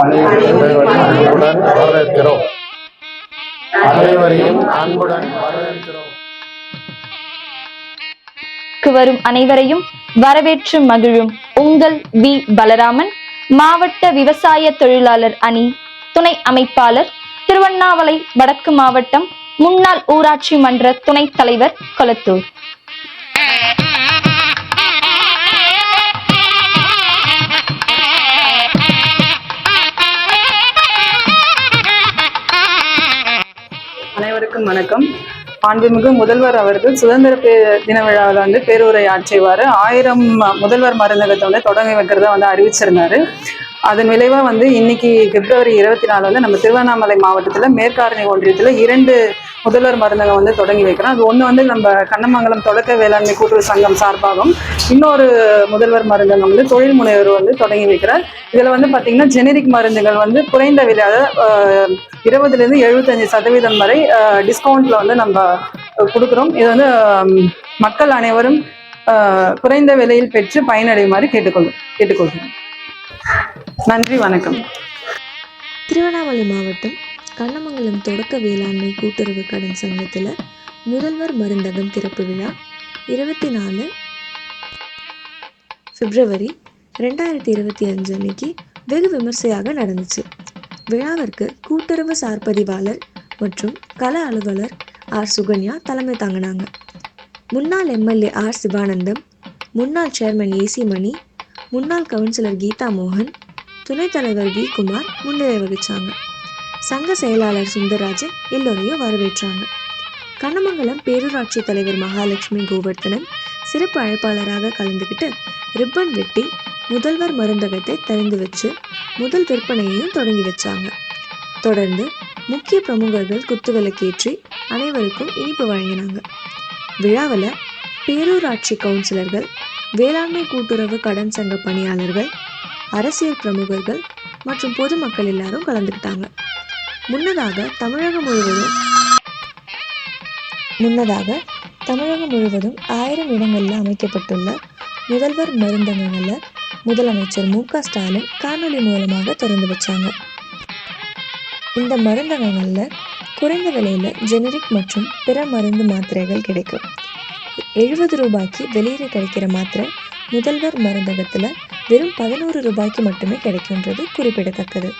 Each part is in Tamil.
அனைவரையும் அன்புடன் வரவேற்கிறோம். அனைவரையும் அன்புடன் வரவேற்கிறோம். க்கு வரும் அனைவரையும் வரவேற்று மகிழும் உங்கள் வி. பலராமன் மாவட்ட விவசாய தொழிலாளர் அணி துணை அமைப்பாளர் திருவண்ணாமலை வடக்கு மாவட்டம் முன்னாள் ஊராட்சி மன்ற துணைத் தலைவர் கொளத்தூர். அனைவருக்கும் வணக்கம். மாண்புமிகு முதல்வர் அவர்கள் சுதந்திர பே தின விழாவில் வந்து பேருரை ஆற்றிவார் ஆயிரம் முதல்வர் மருந்தகத்தை வந்து தொடங்கி வைக்கிறத வந்து அறிவிச்சிருந்தாரு. அதன் விளைவாக வந்து இன்னைக்கு பிப்ரவரி இருபத்தி நாலு வந்து நம்ம திருவண்ணாமலை மாவட்டத்தில் மேற்காரணி ஒன்றியத்தில் இரண்டு முதல்வர் மருந்தகம் வந்து தொடங்கி வைக்கிறோம். அது ஒன்று வந்து நம்ம கண்ணமங்கலம் தொடக்க வேளாண்மை கூட்டுறவு சங்கம் சார்பாகவும் இன்னொரு முதல்வர் மருந்தகம் வந்து தொழில் முனைவர் வந்து தொடங்கி வைக்கிறார். இதில் வந்து பார்த்தீங்கன்னா ஜெனரிக் மருந்துகள் வந்து குறைந்த விலை அதாவது இருபதுலேருந்து எழுபத்தஞ்சு சதவீதம் வரை டிஸ்கவுண்ட்டில் வந்து நம்ம கொடுக்குறோம். இது வந்து மக்கள் அனைவரும் ஆஹ், குறைந்த விலையில் பெற்று பயனடையுமாறு கேட்டுக்கொள் கேட்டுக்கொள்கிறோம். நன்றி வணக்கம். திருவண்ணாமலை மாவட்டம் கண்ணமங்கலம் தொடக்க வேளாண்மை கூட்டுறவு கடன் சங்கத்தில் முதல்வர் மருந்தகம் திறப்பு விழா இருபத்தி நாலு பிப்ரவரி ரெண்டாயிரத்தி இருபத்தி அஞ்சு அன்னைக்கு வெகு விமர்சையாக நடந்துச்சு. விழாவிற்கு கூட்டுறவு சார்பதிவாளர் மற்றும் கள அலுவலர் ஆர். சுகன்யா தலைமை தாங்கினாங்க. முன்னாள் எம்எல்ஏ ஆர். சிவானந்தம் முன்னாள் சேர்மன் ஏசி மணி முன்னாள் கவுன்சிலர் கீதா மோகன் துணைத் தலைவர் வி. குமார் முன்னிலை வகிச்சாங்க. சங்க செயலாளர் சுந்தரராஜன் எல்லோரையும் வரவேற்றாங்க. கண்ணமங்கலம் பேரூராட்சி தலைவர் மகாலட்சுமி கோவர்த்தனன் சிறப்பு அழைப்பாளராக கலந்துக்கிட்டு ரிப்பன் வெட்டி முதல்வர் மருந்தகத்தை திறந்து வச்சு முதல் விற்பனையையும் தொடங்கி வச்சாங்க. தொடர்ந்து முக்கிய பிரமுகர்கள் குத்துவிளக்கேற்றி அனைவருக்கும் இனிப்பு வழங்கினாங்க. விழாவில் பேரூராட்சி கவுன்சிலர்கள் வேளாண்மை கூட்டுறவு கடன் சங்க பணியாளர்கள் அரசியல் பிரமுகர்கள் மற்றும் பொதுமக்கள் எல்லாரும் கலந்துக்கிட்டாங்க. முன்னதாக தமிழகம் முழுவதும் முன்னதாக தமிழகம் முழுவதும் ஆயிரம் இடங்களில் அமைக்கப்பட்டுள்ள முதல்வர் மருந்தகங்களை முதலமைச்சர் மு க ஸ்டாலின் காணொலி மூலமாக திறந்து வச்சாங்க. இந்த மருந்தகங்களில் குறைந்த விலையில் ஜெனரிக் மற்றும் பிற மருந்து மாத்திரைகள் கிடைக்கும். எழுபது ரூபாய்க்கு வெளியில் கிடைக்கிற மாத்திரை முதல்வர் மருந்தகத்தில் வெறும் பதினோரு ரூபாய்க்கு மட்டுமே கிடைக்கின்றது குறிப்பிடத்தக்கது.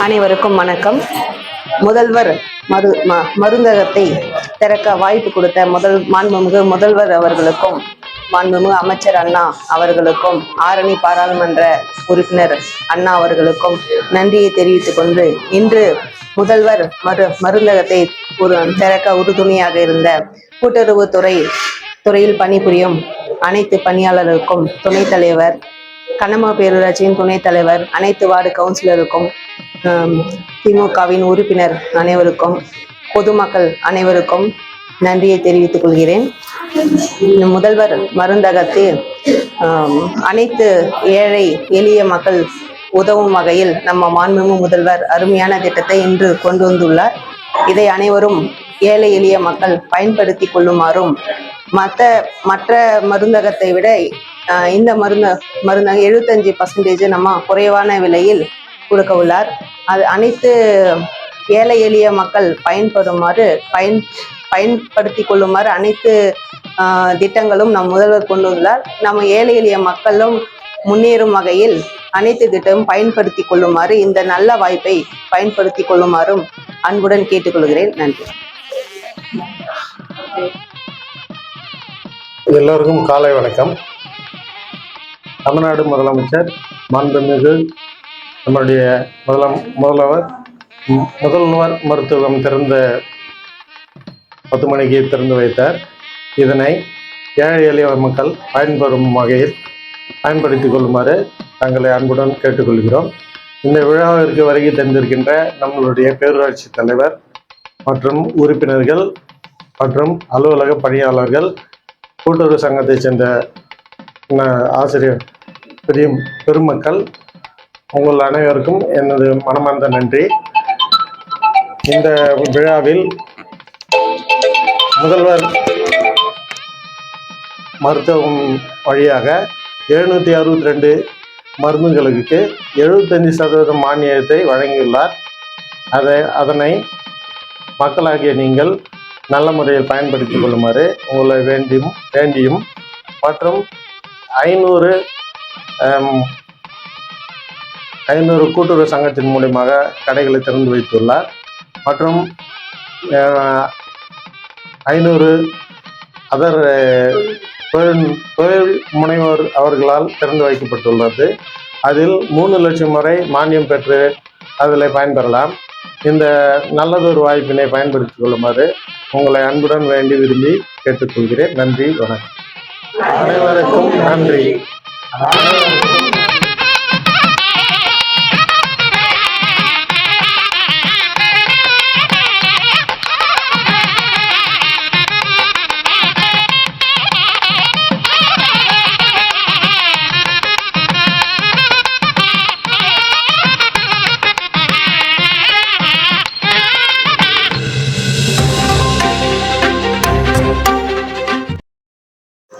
அனைவருக்கும் வணக்கம். முதல்வர் மரு ம- மருந்தகத்தை திறக்க வாய்ப்பு கொடுத்த முதல் மாண்புமிகு முதல்வர் அவர்களுக்கும் மாண்புமிகு அமைச்சர் அண்ணா அவர்களுக்கும் ஆரணி பாராளுமன்ற உறுப்பினர் அண்ணா அவர்களுக்கும் நன்றியை தெரிவித்துக் கொண்டு இன்று முதல்வர் மரு மருந்தகத்தை திறக்க உறுதுணையாக இருந்த கூட்டுறவுத்துறை துறையில் பணிபுரியும் அனைத்து பணியாளர்களுக்கும் துணைத் தலைவர் கண்ணம்மா பேரூராட்சியின் துணைத் தலைவர் அனைத்து வார்டு கவுன்சிலருக்கும் திமுகவின் உறுப்பினர் அனைவருக்கும் பொதுமக்கள் அனைவருக்கும் நன்றியை தெரிவித்துக் கொள்கிறேன். முதல்வர் மருந்தகத்தில் அனைத்து ஏழை எளிய மக்கள் உதவும் வகையில் நம்ம மாண்புமிகு முதல்வர் அருமையான திட்டத்தை இன்று கொண்டு வந்துள்ளார். இதை அனைவரும் ஏழை எளிய மக்கள் பயன்படுத்தி கொள்ளுமாறும் மற்ற மற்ற மருந்தகத்தை விட இந்த மருந்த மருந்தகம் எழுபத்தஞ்சு பர்சன்டேஜ் நம்ம குறைவான விலையில் கொடுக்க உள்ளார். அது அனைத்து ஏழை எளிய மக்கள் பயன்படுமாறு பயன் பயன்படுத்தி கொள்ளுமாறு அனைத்து திட்டங்களும் நம் முதல்வர் கொண்டுள்ளார் நம்ம ஏழை எளிய மக்களும் முன்னேறும் வகையில் அனைத்து திட்டமும் பயன்படுத்தி கொள்ளுமாறு இந்த நல்ல வாய்ப்பை பயன்படுத்தி கொள்ளுமாறும் அன்புடன் கேட்டுக்கொள்கிறேன். நன்றி. எல்லோருக்கும் காலை வணக்கம். தமிழ்நாடு முதலமைச்சர் மாண்புமிகு நம்முடைய முதலாம் முதல்வர் முதல்வர் மருத்துவம் திறந்த பத்து மணிக்கு திறந்து வைத்தார். இதனை ஏழை எளிய மக்கள் பயன்பெறும் வகையில் பயன்படுத்திக் கொள்ளுமாறு தங்களை அன்புடன் கேட்டுக்கொள்கிறோம். இந்த விழாவிற்கு வருகை தந்திருக்கின்ற நம்மளுடைய பேரூராட்சி தலைவர் மற்றும் உறுப்பினர்கள் மற்றும் அலுவலக பணியாளர்கள் கூட்டுறவு சங்கத்தைச் சேர்ந்த ஆசிரியர் பெரிய பெருமக்கள் உங்கள் அனைவருக்கும் எனது மனமார்ந்த நன்றி. இந்த விழாவில் முதல்வர் மருத்துவம் வழியாக எழுநூற்றி அறுபத்தி ரெண்டு மருந்துகளுக்கு எழுபத்தஞ்சு சதவீதம் மானியத்தை வழங்கியுள்ளார். அதை அதனை மக்களாகிய நீங்கள் நல்ல முறையில் பயன்படுத்திக் கொள்ளுமாறு உங்களை வேண்டியும் வேண்டியும் மற்றும் ஐநூறு ஐநூறு கூட்டுறவு சங்கத்தின் மூலியமாக கடைகளை திறந்து வைத்துள்ளார். மற்றும் ஐநூறு அதர் தொழில் தொழில் முனைவோர் அவர்களால் திறந்து வைக்கப்பட்டுள்ளது. அதில் மூணு லட்சம் வரை மானியம் பெற்று அதில் பயன்பெறலாம். இந்த நல்லதொரு வாய்ப்பினை பயன்படுத்திக் கொள்ளுமாறு உங்களை அன்புடன் வேண்டி விரும்பி கேட்டுக்கொள்கிறேன். நன்றி வணக்கம். அனைவருக்கும் நன்றி.